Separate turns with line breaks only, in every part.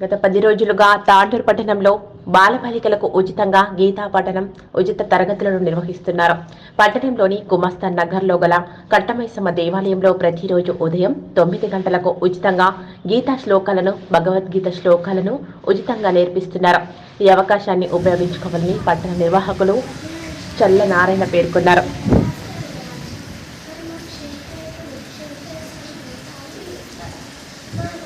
గత పది రోజులుగా తాండూరు పట్టణంలో బాలబాలికలకు ఉచితంగా గీతా పఠనం ఉచిత తరగతులను నిర్వహిస్తున్నారు పట్టణంలోని గుమస్తా నగర్లో గల కట్టమైసమ్మ దేవాలయంలో ప్రతిరోజు ఉదయం తొమ్మిది గంటలకు ఉచితంగా గీతా శ్లోకాలను భగవద్గీత శ్లోకాలను ఉచితంగా నేర్పిస్తున్నారు ఈ అవకాశాన్ని ఉపయోగించుకోవాలని పట్టణ నిర్వాహకులు చల్లనారాయణ పేర్కొన్నారు
Thank
you.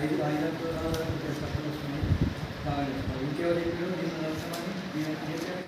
ఐదు ఐదు ఇంకెవరు చెప్పారు? నేను నడుస్తామని నేను చెప్పాను.